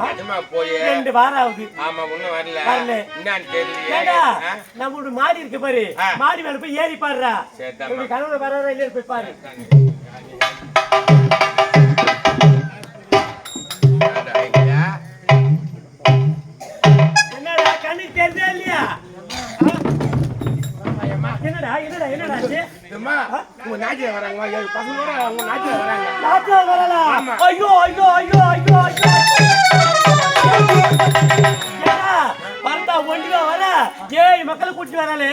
நிஜமா போய் ரெண்டு வாரம் ஆகுது ஆமா ஒண்ணும் வரல வரல. என்னன்னு? நம்ம ஒரு மாடி இருக்கு பாரு. மாடி மேல போய் ஏறி பாருடா. உங்க கணவன் வராரா இல்லையா போய் பாரு என்னடா கண்ணுக்கு தெரியுதா இல்லையா? என்னடா என்னடா என்னடா? அம்மா, உங்க நாட்டில வராங்கம்மா ஏழு பசங்களோட உங்க நாட்டில வராங்க நாட்டுல வரலா ஆமா. ஐயோ ஐயோ ஐயோ ஐயோ ஐயோ ஏழு மக்களை கூட்டிட்டு வராளே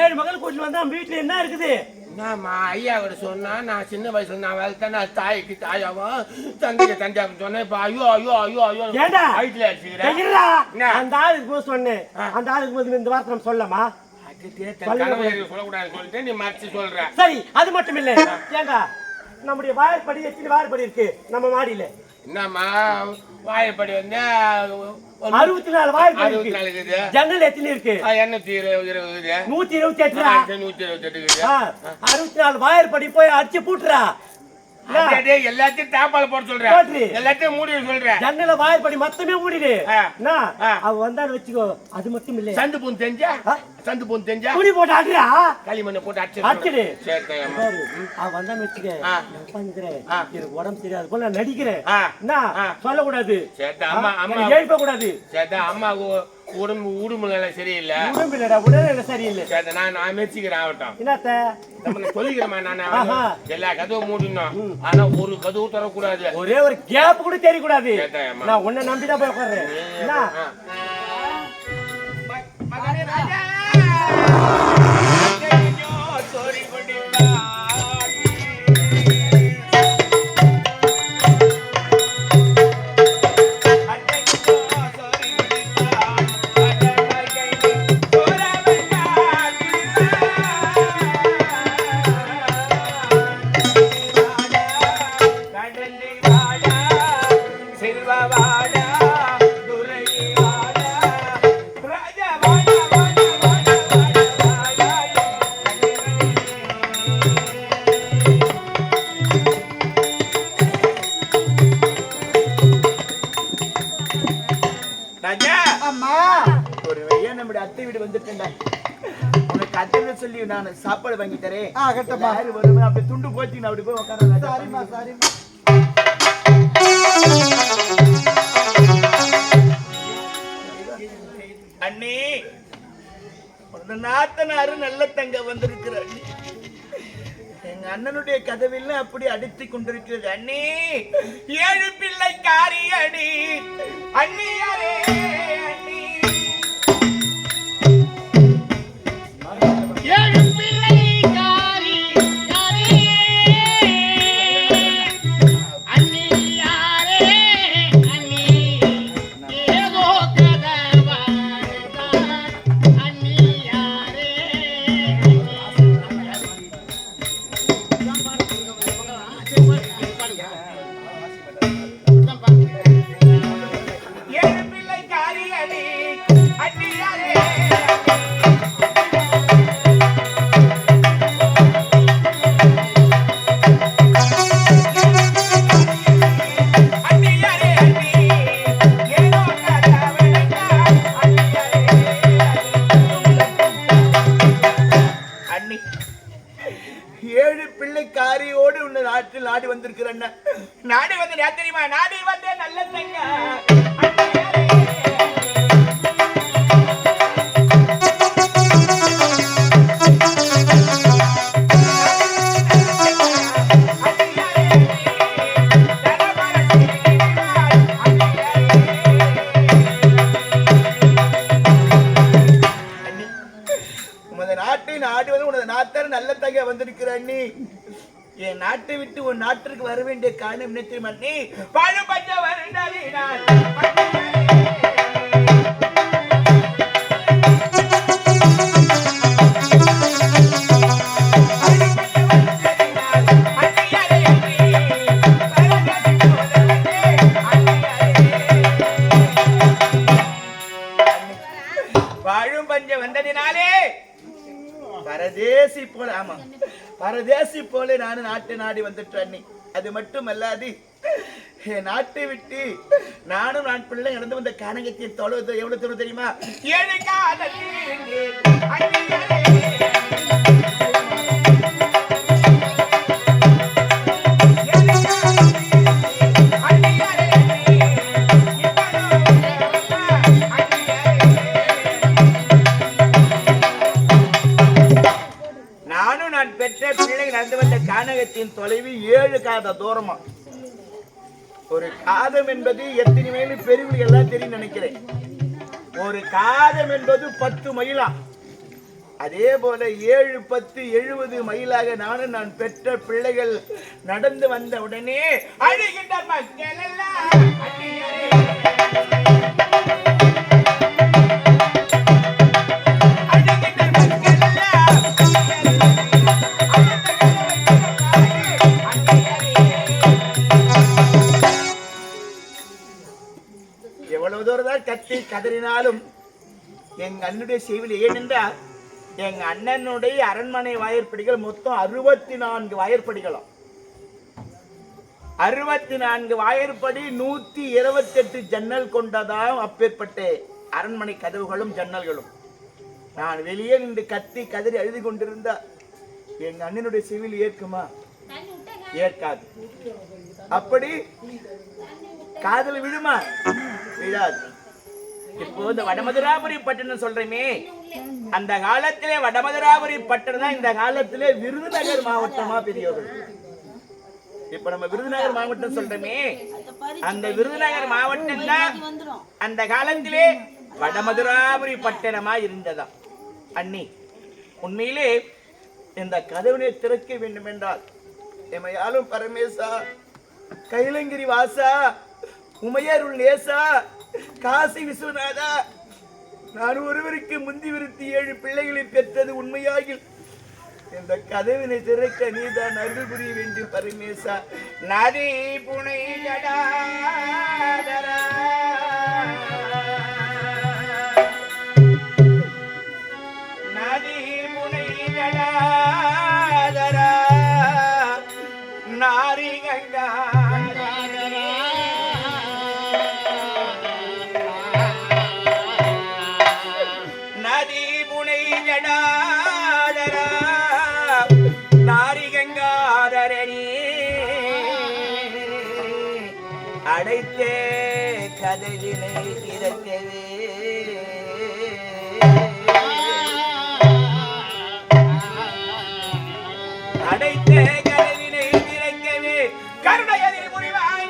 ஏழு மக்களை கூட்டிட்டு வந்தா வீட்டுல என்ன இருக்குது? என்னம்மா ஐயா அவர் சொன்னா நான் சின்ன வயசுல நான் வளர்த்தேன் நான் தாய்க்கு தாயாவும் தந்தைக்கு தந்தையாவும் சொன்னேன். இப்ப ஐயோ ஐயோ ஐயோ ஐயோ ஏண்டா? வயிற்றுல அடிச்சுக்கிறேன்? அந்த ஆளுக்கு போய் சொன்னேன். அந்த ஆளுக்கு போது இந்த வார்த்தை நம்ம சொல்லலாமா? சொல்லக்கூடாதுன்னு சொல்லிட்டு நீ மறைச்சு சொல்ற. சரி அது மட்டும் இல்ல. ஏண்டா? நம்முடைய வாயற்படி எத்தனை வாயற்படி இருக்கு நம்ம மாடியில? என்னம்மா? வாழைப்படி வந்து அறுபத்தி நாலு இருக்கு. இருக்குது. ஜன்னல் எத்தனை இருக்கு? எண்ணூத்தி இருபது நூத்தி இருபத்தி எட்டுடா நூத்தி இருபத்தி எட்டு அறுபத்தி நாலு வாயற்படி போய் அடிச்சு பூட்டுறா. எல்லாத்தையும் தாப்பால போட சொல்றேன். எல்லாத்தையும் மூடி சொல்றேன். ஜன்னல வாயற்படி மொத்தமே மூடிடு. அவ வந்தான்னு வச்சுக்கோ அது மட்டும் இல்ல. சந்து பூந்து தெரிஞ்சா? சந்து பூந்து தெரிஞ்சா? துணி போட்டு ஆடுறா களிமண்ணை போட்டு. அடிச்சிடு. பாரு, அவ வந்தான்னு வச்சுக்க. நான். எனக்கு உடம்பு தெரியாது போல நான் நடிக்கிறேன். சொல்லக்கூடாது. சரி அம்மா அம்மா. எழுப்ப கூடாது சரி அம்மா உடம்பு உடம்பு நிலை சரியில்லை. உடம்பு இல்லடா உடல் சரியில்லை. சரி நான் நான் மெச்சிக்கிறேன் ஆகட்டும். என்னத்த? நம்ம நான் சொல்லிக்கிறேம்மா நான். எல்லா கதவும் மூடினோம் ஆனா ஒரு கதவு தரக்கூடாது ஒரே ஒரு கேப் கூட தெரியக்கூடாது. நான் உன்னை நம்பிதான் போய் உட்கார்றேன். வாங்கி தரேன் ஆ, கட்டம்மா. யாரு வருமே அப்படி துண்டு போச்சு நான் அப்படி போய் உட்கார சாரிம்மா சாரிம்மா. அண்ணி ஒரு நாத்தனாரு நல்ல தங்க வந்திருக்கிற அண்ணி எங்க அண்ணனுடைய கதவில் அப்படி அடித்து கொண்டிருக்கிறது. அண்ணி ஏழு பிள்ளை காரி அடி அண்ணியாரே ஏழு நாட்டை விட்டு உன் நாட்டிற்கு வர வேண்டிய காரணம் என்ன தெரியுமா? அண்ணி பாடுபட்ட வாழும் பஞ்சம் வந்ததினாலே பரதேசி போல ஆமா. பரதேசி போல நானும் நாட்டு நாடி வந்துட்டேன் அது மட்டும் அல்லாது நாட்டை விட்டு நானும் நான் பிள்ளை நடந்து வந்த கானகத்தின் தொலைவு எவ்வளவு தூரம் தெரியுமா? ஏழு காதத்தின் தொலைவு ஏழு காத தூரமா? ஒரு காதம் என்பது எத்தனை மைல்? பெருவில் எல்லாம் தெரியும் நினைக்கிறேன். ஒரு காதம் என்பது பத்து மைலா? அதே போல ஏழு பத்து எழுபது மைலாக நானும் நான் பெற்ற பிள்ளைகள் நடந்து வந்த உடனே அழுகின்ற மக்கள் எல்லாம் கதறினாலும் எங்க அண்ணனுடைய செய்வில் ஏனென்றால் எங்க அண்ணனுடைய அரண்மனை வாயிற்படிகள் மொத்தம் அறுபத்தி நான்கு வாயிற்படிகளும். அறுபத்தி நான்கு வாயிற்படி நூத்தி இருபத்தெட்டு ஜன்னல் கொண்டதாம் அப்பேற்பட்ட அரண்மனை கதவுகளும் ஜன்னல்களும். நான் வெளியே நின்று கத்தி கதறி அழுது கொண்டிருந்தா எங்க அண்ணனுடைய சிவில் ஏற்குமா? ஏற்காது. அப்படி காதல் விழுமா விழாது இப்போ இந்த வடமதுராபுரி பட்டணம் சொல்றேமே. அந்த காலத்திலே வடமதுராபுரி பட்டணம் தான் இந்த காலத்திலே விருதுநகர் மாவட்டமா பெரியவர்கள் இப்ப நம்ம விருதுநகர் மாவட்டம் சொல்றோமே. அந்த விருதுநகர் மாவட்டம் தான் அந்த காலத்திலே வடமதுராபுரி பட்டணமா இருந்ததா? அண்ணி உண்மையிலே இந்த கதவினை திறக்க வேண்டும் என்றால் எமையாலும் பரமேசா கைலங்கிரி வாசா உமையருள் நேசா காசி விஸ்வநாதா நான் ஒருவருக்கு முந்தி விருத்தி ஏழு பிள்ளைகளை பெற்றது உண்மையாகில். இந்த கதவினை திறக்க நீதான் அருள் புரிய வேண்டும் பரமேசா. நதி புனை கதவினை திறக்கவே. அடைத்த கதவினை திறக்கவே. கருணையதி புரிவாய்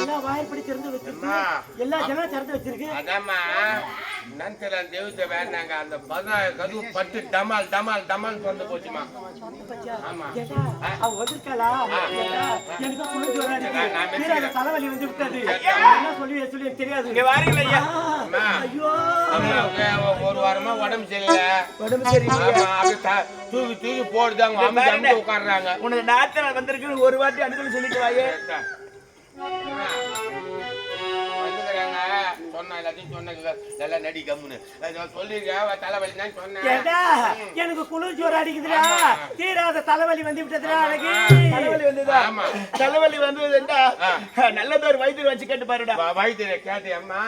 எல்லா வாய்ப்படி திறந்து வச்சிருக்கு. எல்லா ஜனம் திறந்து வச்சிருக்கு. அதாம்மா. தெய்வத்தை வேணாங்க அந்த பதினாறு கதவு பட்டு டமால் டமால் டமால் வந்து போச்சுமா பச்சா, ஆமா. அவ எனக்கு தலைவலி வந்து விட்டது. என்ன சொல்லி சொல்லி தெரியாது. இங்க வாருங்கள் ஐயா? ஒரு வாரமா உடம்பு சரியில்லை. உடம்பு த- தூக்கி தூக்கி போடுது அவங்க அம்மா அம்மா உட்காடுறாங்க உனது நாத்தனார் வந்திருக்குன்னு ஒரு வாட்டி அனுப்பி சொல்லிட்டு வாயே. வந்துக்கிறாங்க சொன்ன எல்லாத்தையும் சொன்ன எல்லாம் நடி கம்முன்னு தலைவலி தான் சொன்னேன் எனக்கு குளிர்ச்சி வர அடிக்குதுடா. தீராத தலைவலி வந்து விட்டதுடா அழகி. தலைவலி வந்ததா ஆமா. தலைவலி வந்ததுண்டா ஆ. நல்லதொரு வைத்தியர் வச்சு கேட்டு பாருடா. வைத்தியரை கேட்டு அம்மா.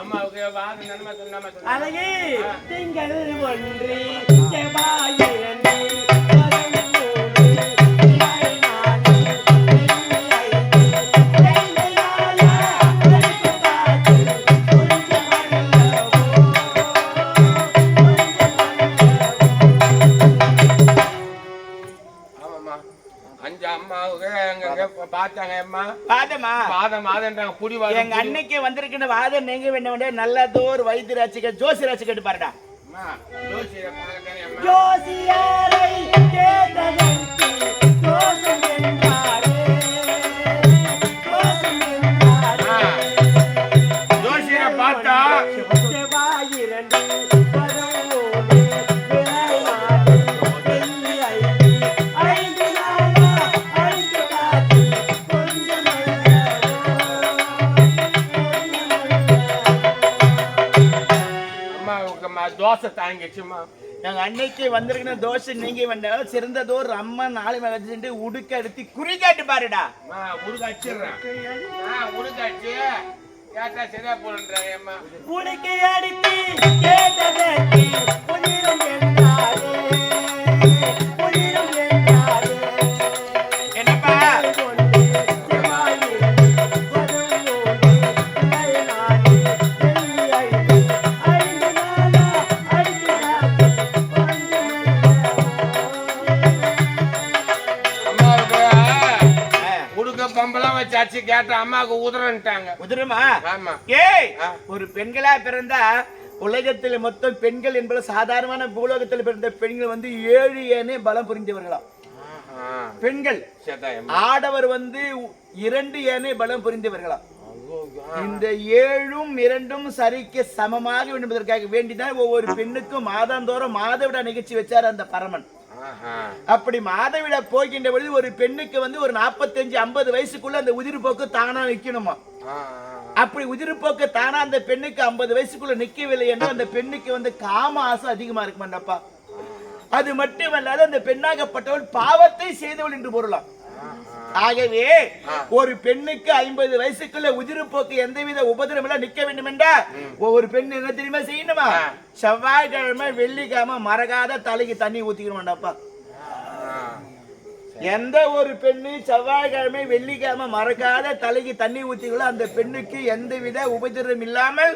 அம்மாவுக்கு வாது நன்மை சொன்னாம சொன்னா. அழகி திங்கள் ஒன்று செவ்வாய் இரண்டு அஞ்சு அம்மாவுக்கு அங்க பார்த்தாங்க அம்மா. பாதமா? மாதம் மாதன்றாங்க புடி எங்க அன்னைக்கு வந்திருக்கிற வாதம் நீங்க வேண்டிய நல்லதோர் வைத்தியர் வச்சு ஜோசியர் வச்சு கேட்டு பாருடா ஜோசியரை பார்க்கத்தானே தோசை தாங்கிச்சுமா எங்க அன்னைக்கு வந்திருக்கிற தோசை நீங்க வந்தாலும் சிறந்ததோர் அம்மா நாளை மகத்து உடுக்க எடுத்து குறி காட்டு பாருடா. நான் உருக அடிச்சிடுறேன். நான் உருக அடிச்சு கேட்டா சரியா போடுன்றேன் அம்மா உனக்கு அடித்து கேட்டதற்கு அடிச்சு கேட்டா அம்மாவுக்கு உதறன்ட்டாங்க உதிரமா ஆமா ஏய். ஒரு பெண்களா பிறந்தா உலகத்தில் மொத்தம் பெண்கள் என்பது சாதாரணமான பூலோகத்தில் பிறந்த பெண்கள் வந்து ஏழு ஏனே பலம் புரிந்தவர்களாம் ஆஹா. பெண்கள். ஆடவர் வந்து இரண்டு ஏனே பலம் புரிந்தவர்களாம் ஐயோ, இந்த ஏழும் இரண்டும் சரிக்கு சமமாக என்பதற்காக வேண்டிதான் ஒவ்வொரு பெண்ணுக்கும் மாதாந்தோறும் மாதவிடா நிகழ்ச்சி வச்சார் அந்த பரமன். அப்படி மாதவிடா போகின்ற பொழுது ஒரு பெண்ணுக்கு வந்து ஒரு நாற்பத்தஞ்சு ஐம்பது வயசுக்குள்ள அந்த உதிர் போக்கு தானா நிக்கணுமா? அப்படி உதிர் போக்கு தானா அந்த பெண்ணுக்கு ஐம்பது வயசுக்குள்ள நிக்கவில்லை என்றால் அந்த பெண்ணுக்கு வந்து காம ஆசை அதிகமா இருக்குமாண்டப்பா அது மட்டுமல்லாது அந்த பெண்ணாகப்பட்டவள் பாவத்தை செய்தவள் என்று பொருளாம். ஆகவே ஒரு பெண்ணுக்கு ஐம்பது வயசுக்குள்ள உதிர்போக்கு எந்தவித உபதிரம் எல்லாம் நிக்க வேண்டும் என்றா ஒவ்வொரு பெண் என்ன தெரியுமா செய்யணுமா? செவ்வாய்க்கிழமை வெள்ளிக்கிழமை மறக்காத தலைக்கு தண்ணி ஊத்திக்கணுமாண்டாப்பா. ஆ. எந்த ஒரு பெண்ணு செவ்வாய்க்கிழமை வெள்ளிக்கிழமை மறக்காத தலைக்கு தண்ணி ஊத்திகளோ அந்த பெண்ணுக்கு எந்தவித உபதிரம் இல்லாமல்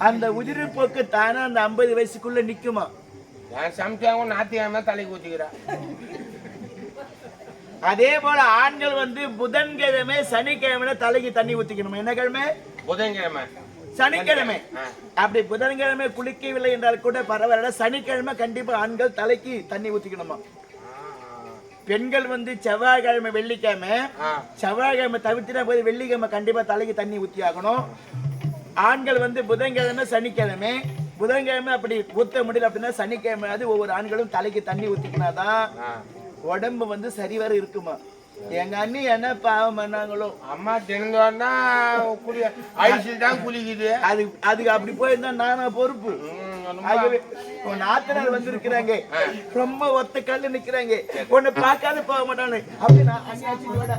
அந்த உதிர்போக்கு தானே அந்த ஐம்பது வயசுக்குள்ள நிக்குமா? தலைக்கு ஊத்திக்கிறேன் அதே போல ஆண்கள் வந்து புதன்கிழமை சனிக்கிழமை தலைக்கு தண்ணி ஊத்திக்கணுமா? என்ன கிழமை? புதன்கிழமை. சனிக்கிழமை. அப்படி புதன்கிழமை குளிக்கவில்லை என்றால் கூட பரவாயில்ல. சனிக்கிழமை கண்டிப்பா ஆண்கள் தலைக்கு தண்ணி ஊத்திக்கணுமா? பெண்கள் வந்து செவ்வாய்க்கிழமை வெள்ளிக்கிழமை. செவ்வாய்க்கிழமை தவிர்த்துனா போது வெள்ளிக்கிழமை கண்டிப்பா தலைக்கு தண்ணி ஊத்தி ஆகணும் ஆண்கள் வந்து புதன்கிழமை சனிக்கிழமை. புதன்கிழமை அப்படி ஊத்த முடியல அப்படின்னா சனிக்கிழமை அது ஒவ்வொரு ஆண்களும் தலைக்கு தண்ணி ஊத்திக்கினாதான். உடம்பு வந்து சரிவர இருக்குமா? எங்க அண்ணி என்ன பாவம் பண்ணாங்களோ? அம்மா தினந்தோன்னா குளி ஐசில் தான் குளிக்குது. அது அதுக்கு அப்படி போயிருந்தா நானா பொறுப்பு. ஆகவே உன் நாத்தனார் வந்திருக்கிறாங்க. ரொம்ப ஒத்த கல்லு நிக்கிறாங்க. உன்னை பார்க்காத போக மாட்டானு அப்படி நான் அண்ணாச்சி விட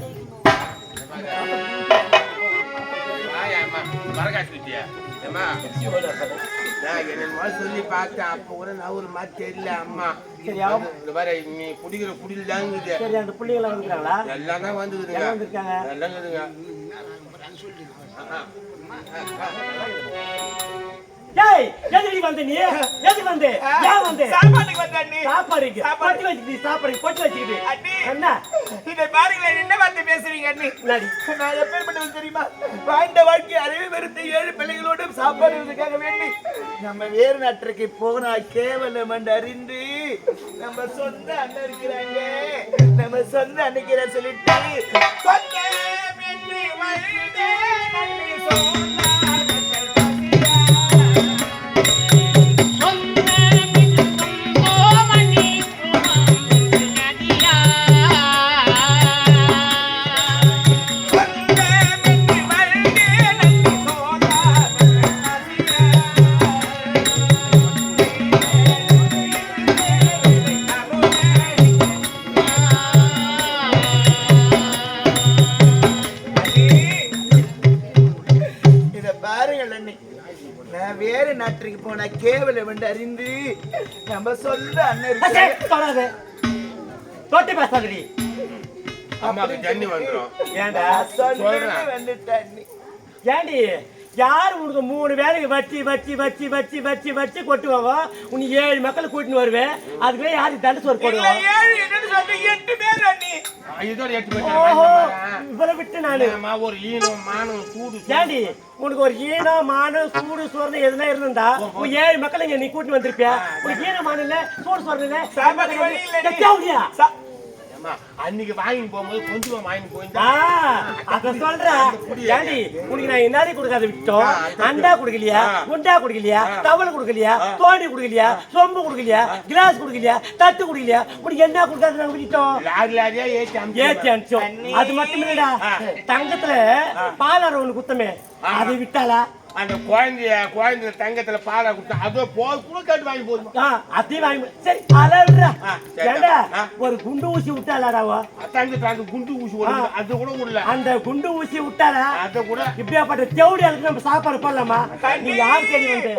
நான் என்னென்னமோ சொல்லி பார்த்தேன் அப்ப கூட நான் ஒரு மாதிரி தெரியல அம்மா. சரி, அவ- இந்த மாதிரி நீ குடிக்கிற குடியில் தான் இருக்குது சரி அந்த பிள்ளைகள் வந்துக்கிறாங்களா எல்லாம் தான் வந்துக்குதுங்க எல்லாம் வந்திருக்காங்க. எல்லாம் இருக்குதுங்க டேய் எதுக்கு வந்த நீ? எதுக்கு வந்த? ஏன் வந்த? சாப்பாட்டுக்கு வந்த அண்ணி. சாப்பாடுக்கு? சாப்பாடு. பொட்டி வச்சுக்கிட்டு சாப்பாடு பொட்டி வச்சுக்கிட்டு. அண்ணி என்ன? இதை பாருங்களேன் என்ன வார்த்தை பேசுறீங்க அண்ணி? முன்னாடி நான் எப்பேற்பட்டவன் தெரியுமா? வாழ்ந்த வாழ்க்கை அறிவு வெறுத்த ஏழு பிள்ளைகளோடு சாப்பாடுறதுக்காக வேண்டி நம்ம வேறு நாட்டிற்கு போனா கேவலம் என்று அறிந்து நம்ம சொந்த அண்ணன் இருக்கிறாங்க. நம்ம சொந்த அன்னைக்கு சொல்லிட்டு வாழ்ந்தே நன்றி அறிந்து நம்ம சொந்த அண்ணன் தொட்டி பேசாதடி. அம்மாவுக்கு தண்ணி. ஏண்டி யார் உனக்கு மூணு வேலைக்கு வச்சு வச்சு வச்சு வச்சு வச்சு வச்சு கொட்டுவாங்க உனக்கு ஏழு மக்கள் கூட்டின்னு வருவேன் அதுக்குள்ள யாருக்கு தண்டு சோறு போடுவாங்க ஏழு என்னன்னு சொல்றேன், எட்டு பேர் அண்ணி. இதோட எட்டு இவரை விட்டு நானு. ஒரு ஈனம் மானம் சூடு ஏண்டி உனக்கு ஒரு ஈனம் மானம் சூடு சோறு எதுனா இருந்தா உன் ஏழு மக்கள் இங்க நீ கூட்டின்னு வந்திருப்பியா? உனக்கு ஈனம் மானம் இல்ல சூடு இல்ல? அம்மா அன்னைக்கு வாங்கிட்டு போகும்போது கொஞ்சமா வாங்கிட்டு போயிருந்தா அத சொல்றேன். உனக்கு நான் என்னாடி கொடுக்காத விட்டோம்? அண்டா குடுக்கலையா? குண்டா குடுக்கலையா? தவளை குடுக்கலையா? தோண்டி குடுக்கலையா? சொம்பு குடுக்கலையா? கிளாஸ் குடுக்கலையா? தட்டு குடுக்கலையா? உனக்கு என்ன கொடுக்காத நாங்க விட்டோம்? லாரி லாரியா ஏத்தி அனுப்பிச்சோம். அது மட்டும் இல்லடா தங்கத்துல பாலாறு ஒண்ணு குத்தமே அது விட்டாளா அந்த குழந்தைய குழந்தை தங்கத்துல பாலை கொடுத்தா அதோ போது கூட கேட்டு வாங்கி போதுமா? அதையும் வாங்கி சரி சரி. ஏண்டா. ஒரு குண்டு ஊசி விட்டாளாடாவோ தங்க தாங்க குண்டு ஊசி. அது கூட விடல அந்த குண்டு ஊசி விட்டாளா அத கூட. இப்படியாப்பட்ட தேவடி அதுக்கு நம்ம சாப்பாடு போடலாமா? நீ யார் தேடி வந்து?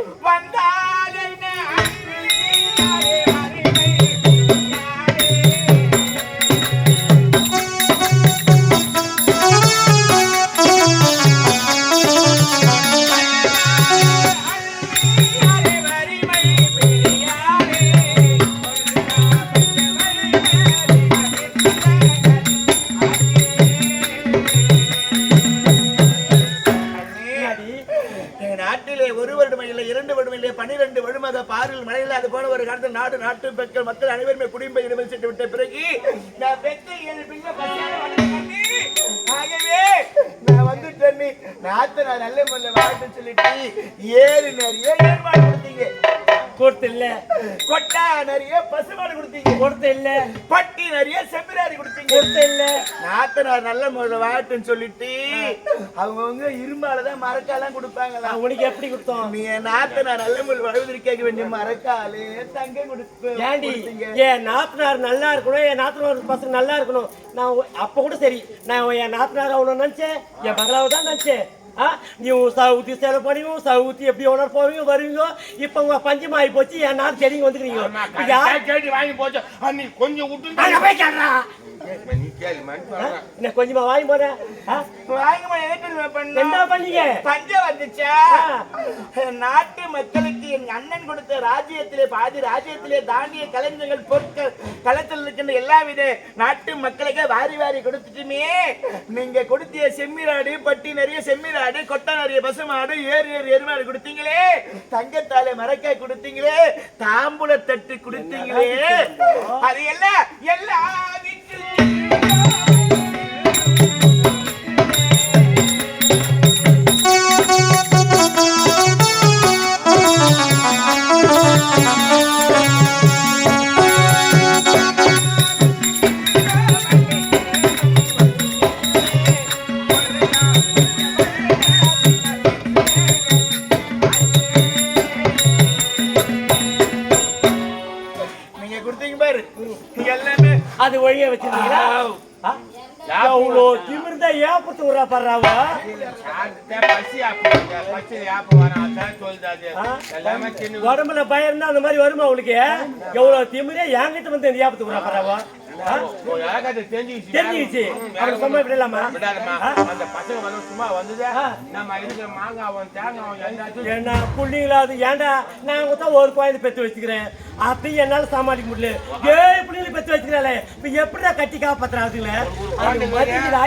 நாத்த நான் நல்ல முறையில் வாழ்த்து சொல்லிட்டு ஏறு நிறைய ஏற்பாடு கொடுத்தீங்க கொடுத்து இல்ல கொட்டா நிறைய பசுமாடு கொடுத்தீங்க. கொடுத்து இல்ல பட்டி நிறைய செம்பிராடி கொடுத்தீங்க. கொடுத்து இல்ல நாத்தனார் நல்ல முறையில் வாழ்த்துன்னு சொல்லிட்டு அவங்கவுங்க இரும்பாலதான் மரக்காலாம் கொடுப்பாங்களா உனக்கு எப்படி கொடுத்தோம்? நீ நாத்தனார் நல்ல முறையில் வாழ்வதற்காக வேண்டிய மரக்காலு தங்க கொடுத்து ஏண்டி. என் நாத்தனார் நல்லா இருக்கணும் என் நாத்தனார் பசங்க நல்லா இருக்கணும். நான் அப்ப கூட சரி நான் என் நாத்தனார் அவனை நினைச்சேன் என் மகளாவை தான் நினைச்சேன். ஆ நீ சவுத்தி சேலை போனீங்க சவுத்தி எப்படி ஓனர் போவீங்க வருவீங்க இப்ப உங்க பஞ்சம் ஆகி போச்சு என் நாள் செடிங்க வந்துக்கிறீங்க கேட்டு வாங்கி போச்சு அன்னி கொஞ்சம் விட்டு போய் என்ன கொஞ்சமா வாங்கி போறேன் என்ன பண்ணீங்க பஞ்சம் வந்துச்சா. நாட்டு மக்களுக்கு என் அண்ணன் கொடுத்த ராஜ்யத்திலே பாதி ராஜ்யத்திலே தாண்டிய கலைஞர்கள் பொருட்கள் களத்தில் இருக்கின்ற எல்லா வித நாட்டு மக்களுக்கு வாரி வாரி கொடுத்துட்டுமே நீங்க கொடுத்திய செம்மிராடு பட்டி நிறைய செம்மிராடு கொட்டை நிறைய பசுமாடு ஏறு ஏறு எருமாடு கொடுத்தீங்களே. தங்கத்தாலே மரக்காய் கொடுத்தீங்களே. தாம்பூல தட்டு கொடுத்தீங்களே. அது எல்லாம் எல்லா உடம்புல பயம் இருந்தா அந்த மாதிரி வருமா அவளுக்கு எவ்வளவு திமிரே என்கிட்ட வந்து இந்த ஏப்பத்து விடுறா பாடுறாவோ ஆ? ஒரு அழகாத தெரிஞ்சுக்கிச்சு. தெரிஞ்சுக்கிச்சு. அவளுக்கு சும்மா விடலாமா? விடாதம்மா. ஆ? அந்த பசங்க வந்து சும்மா வந்தது. ஆ. நம்ம இருக்கிற மாங்காவும் தேங்காவும் எல்லாத்தையும் என்ன புள்ளிங்களா அது ஏன்டா நான் தான் ஒரு குழந்தை பெத்து வச்சுக்கிறேன். அத்தையும் என்னால சமாளிக்க முடியல. ஏழு பிள்ளைங்களை பெத்து வச்சுக்கிறாளே. இப்ப எப்படிடா கட்டி காப்பாத்துறாதுல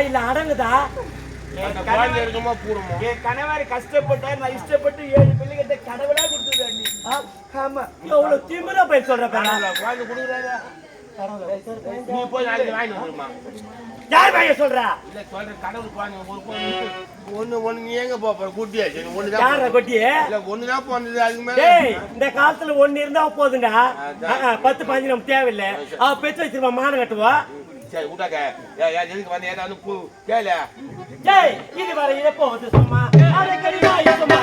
இல்ல அடங்குதா? என் கணவர் கஷ்டப்பட்டார். நான் இஷ்டப்பட்டு ஏழு பிள்ளைகிட்ட கடவுளா கொடுத்துருக்காண்டி? ஆமா. எவ்வளவு திமிரா போய் சொல்ற பாரு அந்த குழந்தை கொடுக்குறாரு நீ போய் நாளைக்கு வாங்கி வந்துருமா யார் பையன் சொல்றா? இல்ல சொல்ற கடவுள் குழந்தை ஒரு ஒண்ணு ஒண்ணு நீ எங்க போற? குட்டியா? யார இல்ல ஒண்ணுதான் போனது அதுக்கு மேல டேய் இந்த காலத்துல ஒண்ணு இருந்தா போதுங்க. பத்து பதினஞ்சு நம்ம தேவையில்லை. அவ பெத்து வச்சிருப்பா மானம் கட்டுவா. சரி விட்டாக்க எதுக்கு வந்து? ஏதாவது பூ கேளு. ஜெய் இது வரையில போகுது சும்மா? அதை கடிவாய் சும்மா